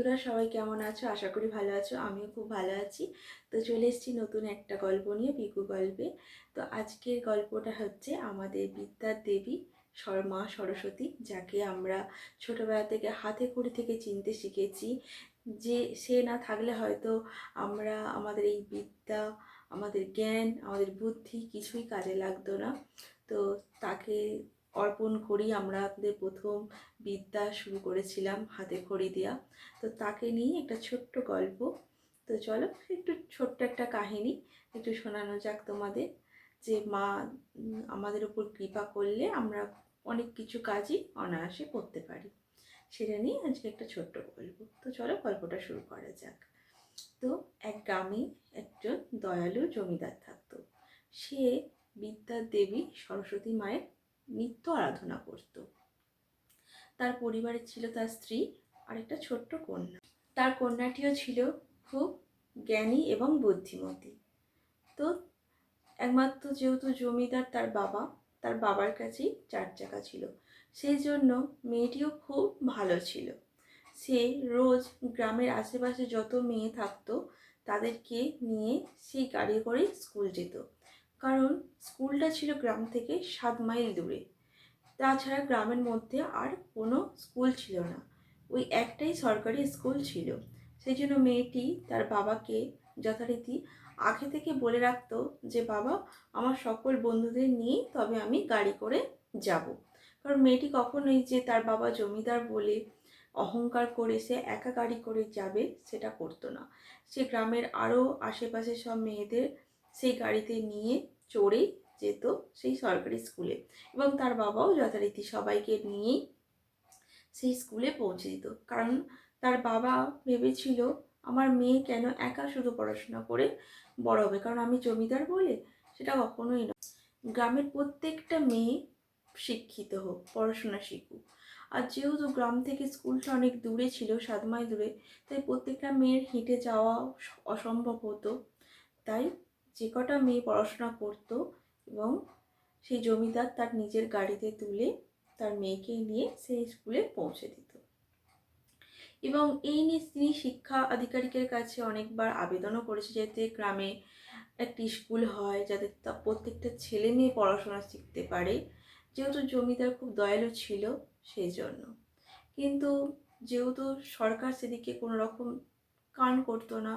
বন্ধুরা, সবাই কেমন আছো? আশা করি ভালো আছো, আমিও খুব ভালো আছি। তো চলে এসেছি নতুন একটা গল্প নিয়ে পিকু গল্পে। তো আজকের গল্পটা হচ্ছে আমাদের বিদ্যার দেবী মা সরস্বতী, যাকে আমরা ছোটোবেলা থেকে হাতে খড়ি থেকে চিনতে শিখেছি যে সে না থাকলে হয়তো আমরা, আমাদের এই বিদ্যা, আমাদের জ্ঞান, আমাদের বুদ্ধি কিছুই কাজে লাগতো না। তো তাকে অর্পণ করি। আমরা আমাদের প্রথম বিদ্যা শুরু করেছিলাম হাতে খড়ি দেওয়া তো তাকে নিয়ে একটা ছোট্ট গল্প। তো চলো, একটু ছোট্ট একটা কাহিনী, একটু শোনানো যাক তোমাদের। যে মা আমাদের উপর কৃপা করলে আমরা অনেক কিছু কাজই অনায়াসে করতে পারি। সেটা নিয়ে আজকে একটা ছোট্ট গল্প। তো চলো, গল্পটা শুরু করা যাক। তো এক গ্রামে একজন দয়ালু জমিদার থাকতো। সে বিদ্যার দেবী সরস্বতী মায়ের নিত্য আরাধনা করত। তার পরিবারে ছিল তার স্ত্রী আর একটা ছোট্ট কন্যা। তার কন্যাটিও ছিল খুব জ্ঞানী এবং বুদ্ধিমতী। তো একমাত্র যেহেতু জমিদার তার বাবা, তার বাবার কাছেই চার চাকা ছিল। সেই জন্য মেয়েটিও খুব ভালো ছিল। সে রোজ গ্রামের আশেপাশে যত মেয়ে থাকতো তাদেরকে নিয়ে সেই গাড়ি করে স্কুল যেত। কারণ স্কুলটা ছিল গ্রাম থেকে সাত মাইল দূরে। তাছাড়া গ্রামের মধ্যে আর কোনো স্কুল ছিল না। ওই একটাই সরকারি স্কুল ছিল। সেই জন্য মেয়েটি তার বাবাকে যথারীতি আগে থেকে বলে রাখতো যে, বাবা, আমার সকল বন্ধুদের নিয়ে তবে আমি গাড়ি করে যাব। কারণ মেয়েটি কখনোই যে তার বাবা জমিদার বলে অহংকার করে সে একা গাড়ি করে যাবে, সেটা করতো না। সে গ্রামের আরও আশেপাশে সব মেয়েদের সেই গাড়িতে নিয়ে চড়ে যেত সেই সরকারি স্কুলে এবং তার বাবাও যথারীতি সবাইকে নিয়েই সেই স্কুলে পৌঁছে দিত। কারণ তার বাবা ভেবেছিল, আমার মেয়ে কেন একা শুধু পড়াশোনা করে বড় হবে? কারণ আমি জমিদার বলে সেটা কখনোই নয়। গ্রামের প্রত্যেকটা মেয়ে শিক্ষিত হোক, পড়াশোনা শিখুক। আর যেহেতু গ্রাম থেকে স্কুলটা অনেক দূরে ছিল, সাত মাইল দূরে, তাই প্রত্যেকটা মেয়ের হেঁটে যাওয়া অসম্ভব হতো। তাই যে কটা মেয়ে পড়াশোনা করতো এবং সেই জমিদার তার নিজের গাড়িতে তুলে তার মেয়েকে নিয়ে সেই স্কুলে পৌঁছে দিত। এবং এই নিয়ে তিনি শিক্ষা আধিকারিকের কাছে অনেকবার আবেদনও করেছে যাতে গ্রামে একটি স্কুল হয় যাতে প্রত্যেকটা ছেলে মেয়ে পড়াশোনা শিখতে পারে। যেহেতু জমিদার খুব দয়ালু ছিল সেই জন্য। কিন্তু যেহেতু সরকার সেদিকে কোনো রকম কান করতো না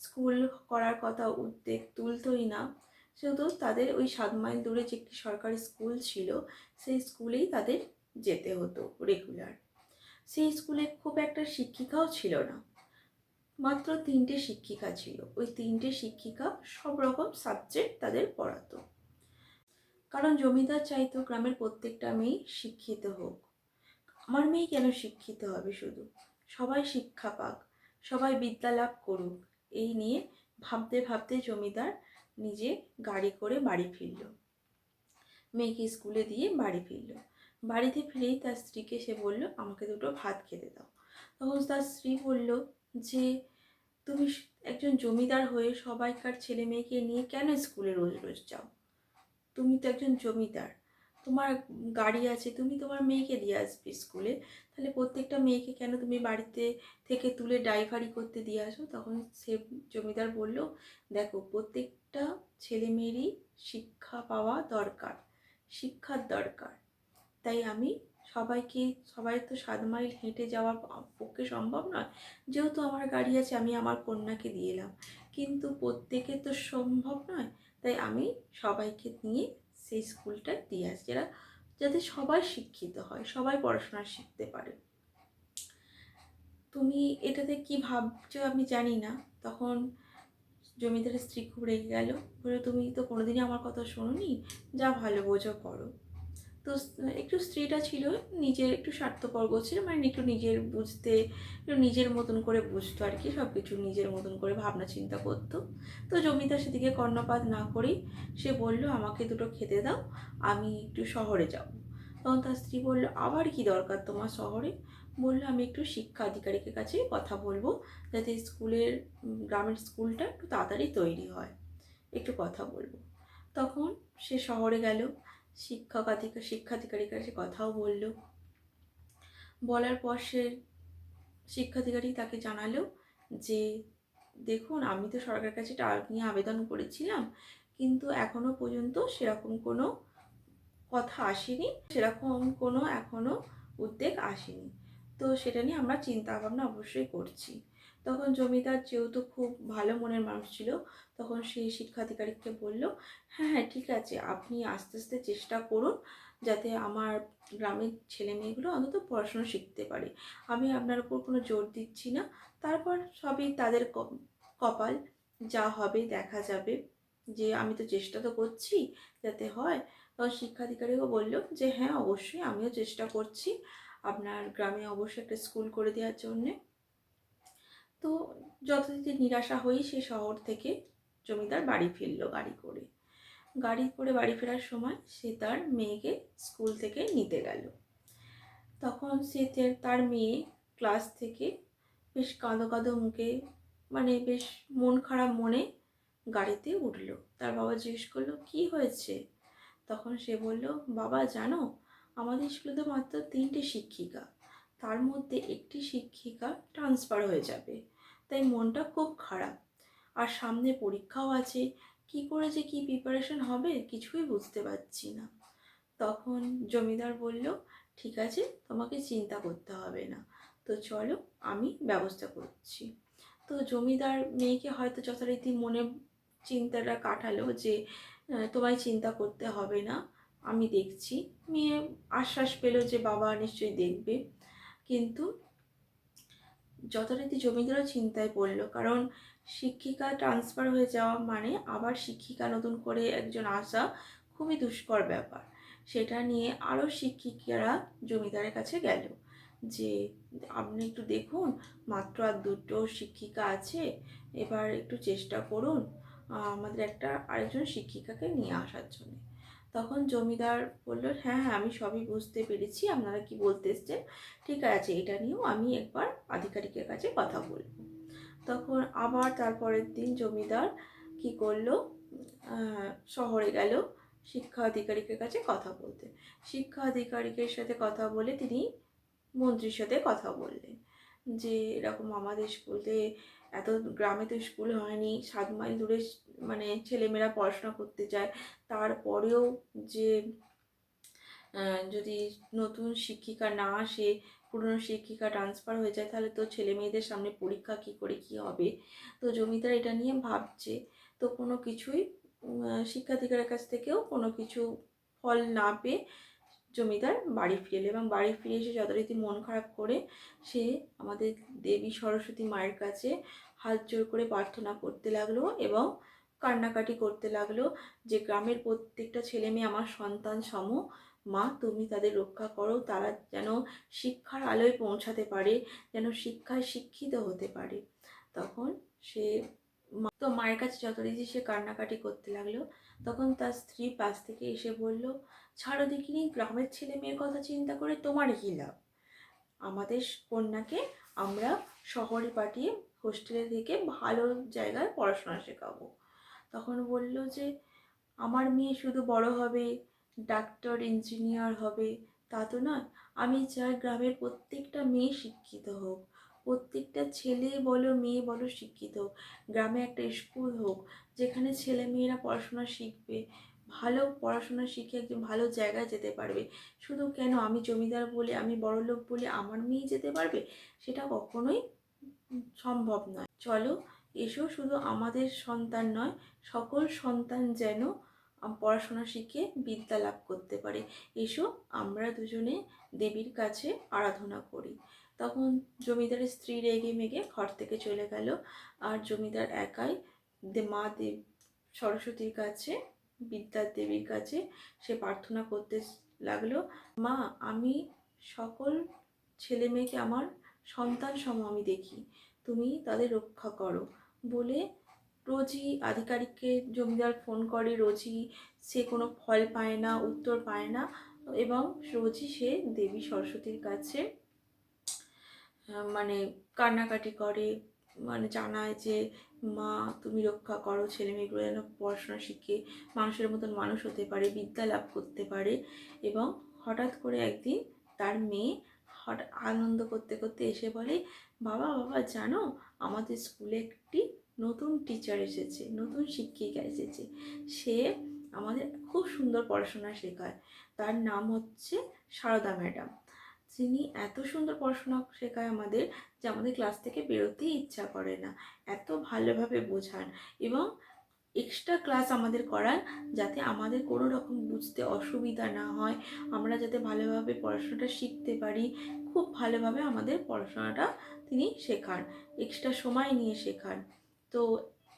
স্কুল করার কথা উদ্যোগ তুলতোই না। শুধু তাদের ওই সাত মাইল দূরে যে একটি সরকারি স্কুল ছিল, সেই স্কুলেই তাদের যেতে হতো রেগুলার সেই স্কুলে খুব একটা শিক্ষিকাও ছিল না। মাত্র তিনটে শিক্ষিকা ছিল। ওই তিনটে শিক্ষিকা সব রকম সাবজেক্ট তাদের পড়াতো। কারণ জমিদার চাইতো গ্রামের প্রত্যেকটা মেয়ে শিক্ষিত হোক। আমার মেয়ে কেন শিক্ষিত হবে শুধু? সবাই শিক্ষা পাক, সবাই বিদ্যা লাভ করুক। এই নিয়ে ভাবতে ভাবতে জমিদার নিজে গাড়ি করে বাড়ি ফিরল। মেয়েকে স্কুলে দিয়ে বাড়ি ফিরল। বাড়িতে ফিরেই তার স্ত্রীকে সে বলল, আমাকে দুটো ভাত খেতে দাও। তখন তার স্ত্রী বলল যে, তুমি একজন জমিদার হয়ে সবাইকার ছেলে মেয়েকে নিয়ে কেন স্কুলে রোজ রোজ যাও? তুমি তো একজন জমিদার। তোমার গাড়ি আছে, তুমি তোমার মেয়েকে দিয়ে আসবে স্কুলে তাহলে প্রত্যেকটা মেয়েকে কেন তুমি বাড়িতে থেকে তুলে ড্রাইভারি করতে দিয়ে আসো? তখন সে জমিদার বলল, দেখো, প্রত্যেকটা ছেলে মেয়েরই শিক্ষা পাওয়া দরকার, শিক্ষার দরকার। তাই আমি সবাইকে, সবাই তো সাত মাইল হেঁটে যাওয়ার পক্ষে সম্ভব নয়। যেহেতু আমার গাড়ি আছে, আমি আমার কন্যাকে দিয়ে এলাম। কিন্তু প্রত্যেকে তো সম্ভব নয়। তাই আমি সবাইকে নিয়ে সেই স্কুলটা দিয়ে আসি যারা যাতে সবাই শিক্ষিত হয়, সবাই পড়াশোনা শিখতে পারে। তুমি এটাতে কি ভাবছ আমি জানি না। তখন জমিদারের স্ত্রী খুব রেগে গেল বলে তুমি তো কোনোদিনই আমার কথা শোনোনি। যা ভালো বোঝো করো। তো একটু স্ত্রীটা ছিল, নিজের একটু স্বার্থপর ছিল মানে একটু নিজের বুঝতে, একটু নিজের মতন করে বুঝতো আর কি সব কিছু নিজের মতন করে ভাবনা চিন্তা করতো। তো জমিদার সেদিকে কর্ণপাত না করেই সে বলল, আমাকে দুটো খেতে দাও, আমি একটু শহরে যাব। তখন তার স্ত্রী বলল, আবার কি দরকার তোমার শহরে? বলল, আমি একটু শিক্ষা আধিকারিকের কাছে কথা বলব, যাতে স্কুলের গ্রামের স্কুলটা একটু তাড়াতাড়ি তৈরি হয়। একটু কথা বলব। তখন সে শহরে গেল শিক্ষক আধিকার শিক্ষাধিকারীর কাছে কথাও বলল। বলার পর সে শিক্ষাধিকারী তাকে জানালো যে, দেখুন, আমি তো সরকারের কাছে টাকা নিয়ে আবেদন করেছিলাম, কিন্তু এখনও পর্যন্ত সেরকম কোনো কথা আসেনি, সেরকম কোনো এখনও উদ্বেগ আসেনি। তো সেটা নিয়ে আমরা চিন্তা ভাবনা অবশ্যই করছি। তখন জমিদার যেহেতু খুব ভালো মনের মানুষ ছিল, তখন সেই শিক্ষাধিকারীকে বলল হ্যাঁ হ্যাঁ ঠিক আছে, আপনি আস্তে আস্তে চেষ্টা করুন যাতে আমার গ্রামের ছেলে মেয়েগুলো অন্তত পড়াশোনা শিখতে পারে। আমি আপনার উপর কোনো জোর দিচ্ছি না। তারপর সবই তাদের কপাল, যা হবে দেখা যাবে। যে আমি তো চেষ্টা তো করছি যাতে হয়। তখন শিক্ষাধিকারীও বলল যে হ্যাঁ অবশ্যই, আমিও চেষ্টা করছি আপনার গ্রামে অবশ্যই একটা স্কুল করে দেওয়ার জন্যে। তো যথারীতি নিরাশা হয়েই সে শহর থেকে জমিদার বাড়ি ফিরল গাড়ি করে। গাড়ি করে বাড়ি ফেরার সময় সে তার মেয়েকে স্কুল থেকে নিতে গেল। তখন সে তার মেয়ে ক্লাস থেকে বেশ কাঁদো কাঁদো মুখে মানে বেশ মন খারাপ মনে গাড়িতে উঠল। তার বাবা জিজ্ঞেস করল, কি হয়েছে? তখন সে বলল, বাবা, জানো, আমাদের স্কুলে তো মাত্র তিনটে শিক্ষিকা। তার মধ্যে একটি শিক্ষিকা ট্রান্সফার হয়ে যাবে। তাই মনটা খুব খারাপ। আর সামনে পরীক্ষাও আছে, কি করে যে কি প্রিপারেশন হবে কিছুই বুঝতে পারছি না। তখন জমিদার বলল, ঠিক আছে, তোমাকে চিন্তা করতে হবে না। তো চলো, আমি ব্যবস্থা করছি। তো জমিদার মেয়েকে হয়তো যথারীতি মনে চিন্তাটা কাটালো যে তোমায় চিন্তা করতে হবে না, আমি দেখছি। মেয়ে আশ্বাস পেল যে, বাবা নিশ্চয়ই দেখবে। কিন্তু যথারীতি জমিদারও চিন্তায় পড়ল, কারণ শিক্ষিকা ট্রান্সফার হয়ে যাওয়া মানে আবার শিক্ষিকা নতুন করে একজন আসা খুবই দুষ্কর ব্যাপার। সেটা নিয়ে আরও শিক্ষিকারা জমিদারের কাছে গেল যে, আপনি একটু দেখুন, মাত্র আর দুটো শিক্ষিকা আছে, এবার একটু চেষ্টা করুন আমাদের একটা আরেকজন শিক্ষিকাকে নিয়ে আসার জন্য। তখন জমিদার বলল হ্যাঁ হ্যাঁ আমি সবই বুঝতে পেরেছি, আপনারা কি বলতে এসছেন? ঠিক আছে, এটা নিয়েও আমি একবার আধিকারিকের কাছে কথা বলব। তখন আবার তারপরের দিন জমিদার কি করল শহরে গেল শিক্ষা আধিকারিকের কাছে কথা বলতে। শিক্ষা আধিকারিকের সাথে কথা বলে তিনি মন্ত্রীর সাথে কথা বললেন। যে এরকম আমাদের স্কুলে এত গ্রামে তো স্কুল হয়নি, সাত মাইল দূরে মানে ছেলেমেয়েরা পড়াশোনা করতে যায়। তারপরেও যে যদি নতুন শিক্ষিকা না আসে, পুরনো শিক্ষিকা ট্রান্সফার হয়ে যায়, তাহলে তো ছেলে মেয়েদের সামনে পরীক্ষা কী করে কী হবে? তো জমিদার এটা নিয়ে ভাবছে। তো কোনো কিছুই শিক্ষাধিকারের কাছ থেকেও কোনো কিছু ফল না পেয়ে জমিদার বাড়ি ফিরে এবং বাড়ি ফিরে এসে যথারীতি মন খারাপ করে সে আমাদের দেবী সরস্বতী মায়ের কাছে হাত জোর করে প্রার্থনা করতে লাগল এবং কান্নাকাটি করতে লাগল যে গ্রামের প্রত্যেকটা ছেলে মেয়ে আমার সন্তান সম, মা তুমি তাদের রক্ষা করো, তারা যেন শিক্ষার আলোয় পৌঁছাতে পারে, যেন শিক্ষায় শিক্ষিত হতে পারে। তখন সে তো মায়ের কাছে যথারীতি সে কান্নাকাটি করতে লাগল। তখন তার স্ত্রী পাশ থেকে এসে বলল ছাড়ো দেখিনি, গ্রামের ছেলে মেয়ের কথা চিন্তা করে তোমার কী লাভ? আমাদের কন্যাকে আমরা শহরে পাঠিয়ে হোস্টেলে থেকে ভালো জায়গায় পড়াশোনা শেখাবো। তখন বলল যে, আমার মেয়ে শুধু বড় হবে, ডাক্তার ইঞ্জিনিয়ার হবে, তা তো নয়। আমি চাই গ্রামের প্রত্যেকটা মেয়ে শিক্ষিত হোক। প্রত্যেকটা ছেলে বলো, মেয়ে বলো, শিক্ষিত হোক। গ্রামে একটা স্কুল হোক, যেখানে ছেলে মেয়েরা পড়াশোনা শিখবে ভালো পড়াশোনা শিখে একজন ভালো জায়গায় যেতে পারবে। শুধু কেন আমি জমিদার বলে, আমি বড়লোক বলে আমার মেয়ে যেতে পারবে? সেটা কখনোই সম্ভব নয়। চলো, এসো, শুধু আমাদের সন্তান নয়, সকল সন্তান যেন পড়াশোনা শিখে বিদ্যা লাভ করতে পারে। এসো, আমরা দুজনে দেবীর কাছে আরাধনা করি। তখন জমিদারের স্ত্রী রেগে মেগে ঘর থেকে চলে গেল। আর জমিদার একাই মা দেব সরস্বতীর কাছে বিদ্যার দেবীর কাছে সে প্রার্থনা করতে লাগল, মা, আমি সকল ছেলে মেয়েকে আমার সন্তান সম আমি দেখি, তুমি তাদের রক্ষা করো। বলে রোজই আধিকারিককে জমিদার ফোন করে, রোজই সে কোনো ফল পায় না, উত্তর পায় না এবং রোজই সে দেবী সরস্বতীর কাছে মানে কান্নাকাটি করে মানে জানায় যে, মা, তুমি রক্ষা করো ছেলে মেয়েগুলো যেন পড়াশোনা শিখে মানুষের মতন মানুষ হতে পারে, বিদ্যা লাভ করতে পারে। এবং হঠাৎ করে একদিন তার মেয়ে হঠাৎ আনন্দ করতে করতে এসে বলে, বাবা বাবা, জানো, আমাদের স্কুলে একটি নতুন টিচার এসেছে, নতুন শিক্ষিকা এসেছে। সে আমাদের খুব সুন্দর পড়াশোনা শেখায়। তার নাম হচ্ছে সারদা ম্যাডাম। তিনি এত সুন্দর পড়াশোনা শেখায় আমাদের যে আমাদের ক্লাস থেকে বেরোতেই ইচ্ছা করে না। এত ভালোভাবে বোঝান এবং এক্সট্রা ক্লাস আমাদের করান যাতে আমাদের কোনো রকম বুঝতে অসুবিধা না হয়। আমরা যাতে ভালোভাবে পড়াশোনাটা শিখতে পারি, খুব ভালোভাবে আমাদের পড়াশোনাটা তিনি শেখান এক্সট্রা সময় নিয়ে শেখান। তো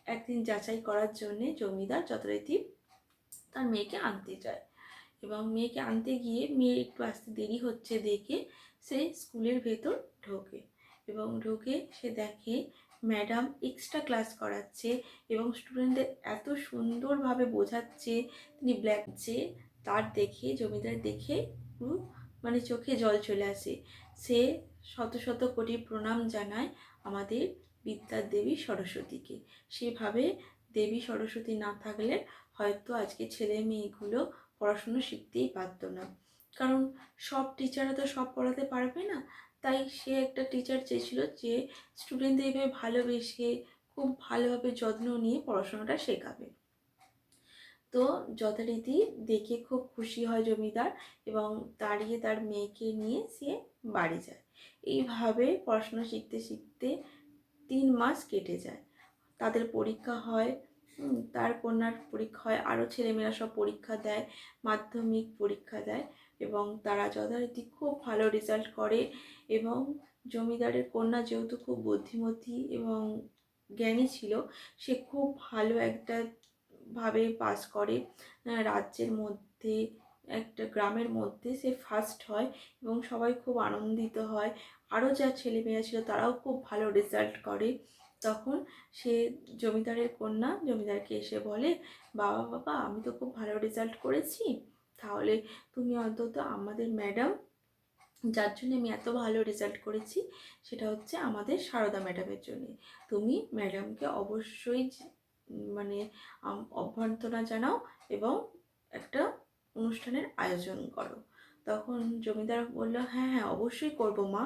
একদিন যাচাই করার জন্যে জমিদার যথারীতি তার মেয়েকে আনতে যায়। এবং মেয়েকে আনতে গিয়ে মেয়ে একটু আসতে দেরি হচ্ছে দেখে সে স্কুলের ভেতর ঢোকে এবং ঢোকে সে দেখে ম্যাডাম এক্সট্রা ক্লাস করাচ্ছে এবং স্টুডেন্টদের এত সুন্দরভাবে বোঝাচ্ছে, তিনি ব্ল্যাক যে তার দেখে, জমিদার দেখে মানে চোখে জল চলে আসে। সে শত শত কোটি প্রণাম জানায় আমাদের বিদ্যার দেবী সরস্বতীকে। সেভাবে দেবী সরস্বতী না থাকলে হয়তো আজকে ছেলে মেয়েগুলো পড়াশুনো শিখতেই পারতো না। কারণ সব টিচাররা তো সব পড়াতে পারবে না। তাই সে একটা টিচার চেয়েছিল যে স্টুডেন্টদের এভাবে ভালোবেসে খুব ভালোভাবে যত্ন নিয়ে পড়াশোনাটা শেখাবে। তো যথারীতি দেখে খুব খুশি হয় জমিদার এবং দাঁড়িয়ে তার মেয়েকে নিয়ে সে বাড়ি যায়। এইভাবে পড়াশোনা শিখতে শিখতে তিন মাস কেটে যায়। তাদের পরীক্ষা হয় তার কন্যার পরীক্ষা হয় আরও ছেলেমেয়েরা সব পরীক্ষা দেয়, মাধ্যমিক পরীক্ষা দেয় এবং তারা যথারীতি খুব ভালো রেজাল্ট করে এবং জমিদারের কন্যা যেহেতু খুব বুদ্ধিমতী এবং জ্ঞানী ছিল, সে খুব ভালো একটা ভাবে পাস করে। রাজ্যের মধ্যে, একটা গ্রামের মধ্যে সে ফার্স্ট হয় এবং সবাই খুব আনন্দিত হয়। আরও যা ছেলেমেয়েরা ছিল তারাও খুব ভালো রেজাল্ট করে। তখন সে জমিদারের কন্যা জমিদারকে এসে বলে, বাবা বাবা, আমি তো খুব ভালো রেজাল্ট করেছি। তাহলে তুমি অন্তত আমাদের ম্যাডাম যার জন্য আমি এত ভালো রেজাল্ট করেছি, সেটা হচ্ছে আমাদের সারদা ম্যাডামের জন্য। তুমি ম্যাডামকে অবশ্যই মানে অভ্যর্থনা জানাও এবং একটা অনুষ্ঠানের আয়োজন করো। তখন জমিদার বলল হ্যাঁ হ্যাঁ অবশ্যই করব মা।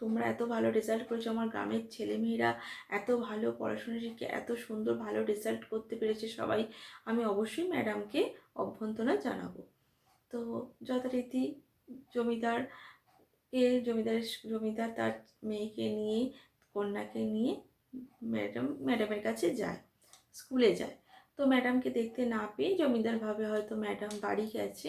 তোমরা এত ভালো রেজাল্ট করেছ, আমার গ্রামের ছেলেমেয়েরা এত ভালো পড়াশোনা শিখে এত সুন্দর ভালো রেজাল্ট করতে পেরেছে সবাই। আমি অবশ্যই ম্যাডামকে অভ্যর্থনা জানাব। তো যথারীতি জমিদার এ জমিদারের জমিদার তার মেয়েকে নিয়ে, কন্যাকে নিয়ে ম্যাডাম ম্যাডামের কাছে যায় স্কুলে যায়। তো ম্যাডামকে দেখতে না পেয়ে জমিদার ভাবে হয়তো ম্যাডাম বাড়ি গেছে।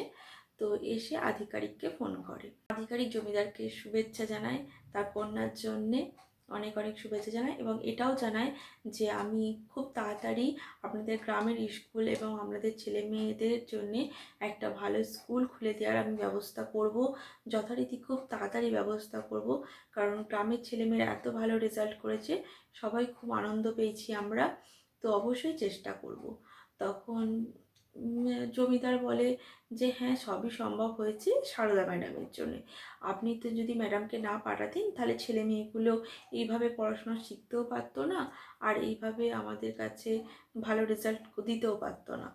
তো এসে আধিকারিককে ফোন করে। আধিকারিক জমিদারকে শুভেচ্ছা জানায়, তার কন্যার জন্যে অনেক অনেক শুভেচ্ছা জানায় এবং এটাও জানায় যে আমি খুব তাড়াতাড়ি আপনাদের গ্রামের স্কুল এবং আপনাদের ছেলে মেয়েদের জন্যে একটা ভালো স্কুল খুলে দেওয়ার আমি ব্যবস্থা করব। যথারীতি খুব তাড়াতাড়ি ব্যবস্থা করব, কারণ গ্রামের ছেলেমেয়েরা এত ভালো রেজাল্ট করেছে, সবাই খুব আনন্দ পেয়েছি আমরা, তো অবশ্যই চেষ্টা করব। তখন জমিদার বলে যে হ্যাঁ সবই সম্ভব হয়েছে সারদা ম্যাডামের জন্য। আপনি তো যদি ম্যাডামকে না পাঠাতেন, তাহলে ছেলে মেয়েগুলো এইভাবে পড়াশোনা শিখতেও পারতো না আর এইভাবে আমাদের কাছে ভালো রেজাল্ট দিতেও পারতো না।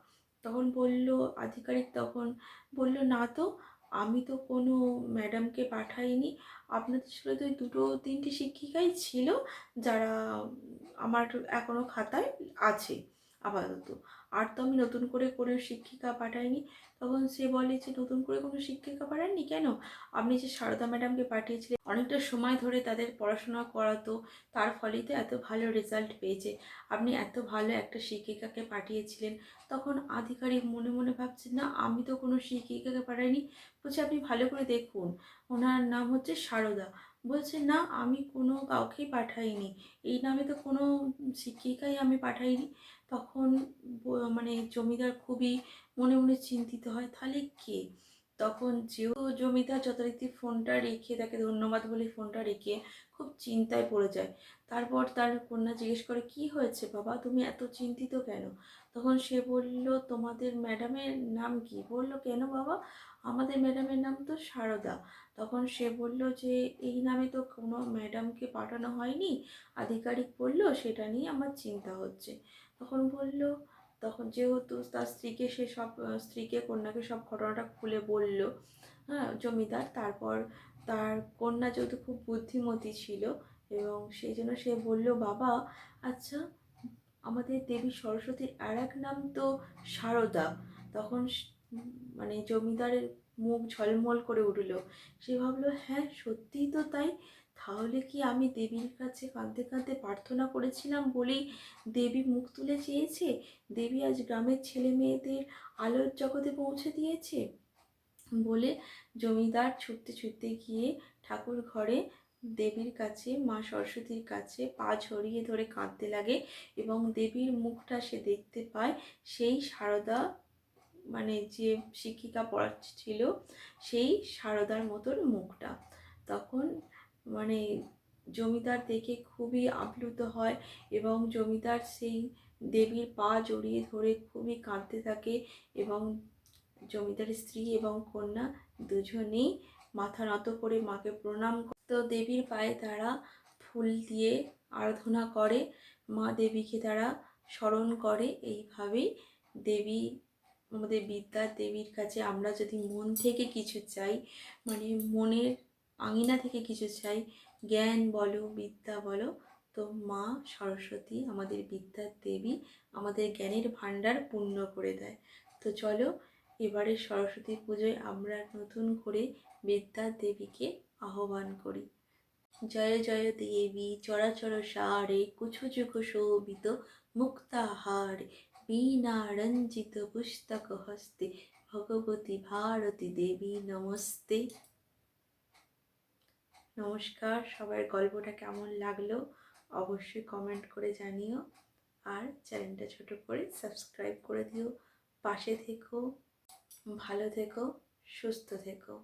তখন বলল, আধিকারিক তখন বলল, না তো, আমি তো কোনো ম্যাডামকে পাঠাইনি। আপনাদের স্কুলে তো দুটো তিনটে শিক্ষিকাই ছিল যারা আমার এখনও খাতায় আছে। আপাতত। আর তো আমি নতুন করে কোনো শিক্ষিকা পাঠাইনি। তখন সে বলে যে, নতুন করে কোনো শিক্ষিকা পাঠাননি কেন? আপনি যে সারদা ম্যাডামকে পাঠিয়েছিলেন, অনেকটা সময় ধরে তাদের পড়াশোনা করাতো, তার ফলেই তো এত ভালো রেজাল্ট পেয়েছে। আপনি এত ভালো একটা শিক্ষিকাকে পাঠিয়েছিলেন, তখন আধিকারিক মনে মনে ভাবছে না, আমি তো কোনো শিক্ষিকাকে পাঠাইনি। বলছি, আপনি ভালো করে দেখুন। ওনার নাম হচ্ছে সারদা। বলছে, না, আমি কোনো কাউকেই পাঠাইনি। এই নামে তো কোনো শিক্ষিকাই আমি পাঠাইনি। তখন মানে জমিদার খুবই মনে মনে চিন্তিত হয়, তাহলে কে? তখন যেও জমিদার যথারীতি ফোনটা রেখে তাকে ধন্যবাদ বলে ফোনটা রেখে খুব চিন্তায় পড়ে যায়। তারপর তার কন্যা জিজ্ঞেস করে, কি হয়েছে বাবা? তুমি এত চিন্তিত কেন? তখন সে বলল, তোমাদের ম্যাডামের নাম কি? বলল, কেন বাবা? আমাদের ম্যাডামের নাম তো সারদা। তখন সে বলল যে, এই নামে তো কোনো ম্যাডামকে পাঠানো হয়নি। আধিকারিক বলল, সেটা নিয়ে আমার চিন্তা হচ্ছে। তখন বলল, তখন যেহেতু তার স্ত্রীকে সে সব, স্ত্রীকে, কন্যাকে সব ঘটনাটা খুলে বলল হ্যাঁ জমিদার, তারপর তার কন্যা যেহেতু খুব বুদ্ধিমতী ছিল এবং সেই জন্য সে বলল, বাবা আচ্ছা আমাদের দেবী সরস্বতীর আর এক নাম তো সারদা। তখন মানে জমিদারের মুখ ঝলমল করে উঠল। সে ভাবলো হ্যাঁ সত্যিই তো তাই। তাহলে কি আমি দেবীর কাছে কাঁদতে কাঁদতে প্রার্থনা করেছিলাম বলেই দেবী মুখ তুলে চেয়েছে? দেবী আজ গ্রামের ছেলে মেয়েদের আলোর জগতে পৌঁছে দিয়েছে? বলে জমিদার ছুটতে ছুটতে গিয়ে ঠাকুর ঘরে দেবীর কাছে, মা সরস্বতীর কাছে পা ছড়িয়ে ধরে কাঁদতে লাগে এবং দেবীর মুখটা সে দেখতে পায় সেই সারদা মানে যে শিক্ষিকা পড়াচ্ছিল সেই সারদার মতন মুখটা তখন মানে জমিদার দেখে খুবই আপ্লুত হয় এবং জমিদার সেই দেবীর পা জড়িয়ে ধরে খুবই কাঁদতে থাকে এবং জমিদারের স্ত্রী এবং কন্যা দুজনেই মাথা নত করে মাকে প্রণাম। তো দেবীর পায়ে তারা ফুল দিয়ে আরাধনা করে, মা দেবীকে তারা স্মরণ করে এইভাবেই দেবী আমাদের বিদ্যা দেবীর কাছে আমরা যদি মন থেকে কিছু চাই মানে মনের আঙিনা থেকে কিছু চাই, জ্ঞান বলো, বিদ্যা বলো, তো মা সরস্বতী আমাদের বিদ্যার দেবী আমাদের জ্ঞানের ভাণ্ডার পূর্ণ করে দেয়। তো চলো, এবারে সরস্বতী পুজোয় আমরা নতুন করে বিদ্যার দেবীকে আহ্বান করি। জয় জয় দেবী, চরাচর সারে, কুছু যুগ শোভিত মুক্তাহারে বীণা রঞ্জিত পুস্তক হস্তে ভগবতী ভারতী দেবী নমস্তে নমস্কার সবার গল্পটা কেমন লাগল অবশ্যই কমেন্ট করে জানিও আর চ্যানেলটা ছোট করে সাবস্ক্রাইব করে দিও। পাশে থেকো, ভালো থেকো, সুস্থ থেকো।